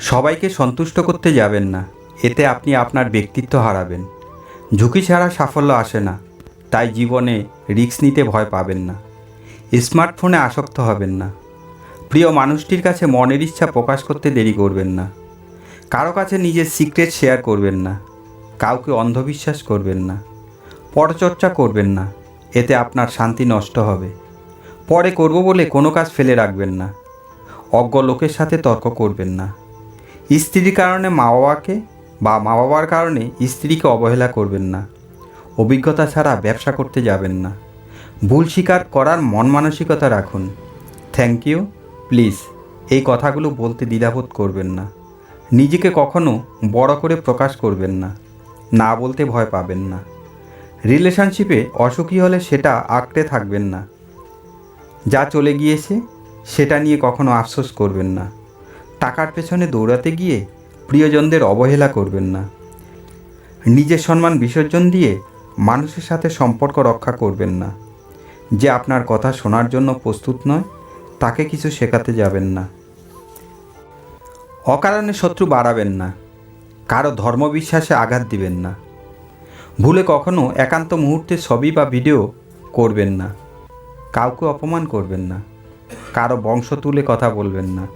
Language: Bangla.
সবাইকে সন্তুষ্ট করতে যাবেন না। এতে আপনি আপনার ব্যক্তিত্ব হারাবেন। ঝুঁকি ছাড়া সাফল্য আসে না। তাই জীবনে রিস্ক নিতে ভয় পাবেন না। স্মার্টফোনে আসক্ত হবেন না। প্রিয় মানুষটির কাছে মনের ইচ্ছা প্রকাশ করতে দেরি করবেন না। কারও কাছে নিজের সিক্রেট শেয়ার করবেন না। কাউকে অন্ধবিশ্বাস করবেন না। পরচর্চা করবেন না। এতে আপনার শান্তি নষ্ট হবে। পরে করব বলে কোনো কাজ ফেলে রাখবেন না। অজ্ঞ লোকের সাথে তর্ক করবেন না। স্ত্রীর কারণে মা বাবাকে বা মা বাবার কারণে স্ত্রীকে অবহেলা করবেন না। অভিজ্ঞতা ছাড়া ব্যবসা করতে যাবেন না। ভুল স্বীকার করার মন মানসিকতা রাখুন। থ্যাংক ইউ প্লিজ এই কথাগুলো বলতে দ্বিধাবোধ করবেন না। নিজেকে কখনো বড় করে প্রকাশ করবেন না। না বলতে ভয় পাবেন না। রিলেশনশিপে অসুখী হলে সেটা আঁকড়ে থাকবেন না। যা চলে গিয়েছে, সেটা নিয়ে কখনো আফসোস করবেন না। টাকার পেছনে দৌড়াতে গিয়ে প্রিয়জনদের অবহেলা করবেন না। নিজের সম্মান বিসর্জন দিয়ে মানুষের সাথে সম্পর্ক রক্ষা করবেন না। যে আপনার কথা শোনার জন্য প্রস্তুত নয়, তাকে কিছু শেখাতে যাবেন না। অকারণে শত্রু বাড়াবেন না। কারও ধর্মবিশ্বাসে আঘাত দিবেন না। ভুলে কখনো একান্ত মুহূর্তে ছবি বা ভিডিও করবেন না। কাউকে অপমান করবেন না। কারও বংশ তুলে কথা বলবেন না।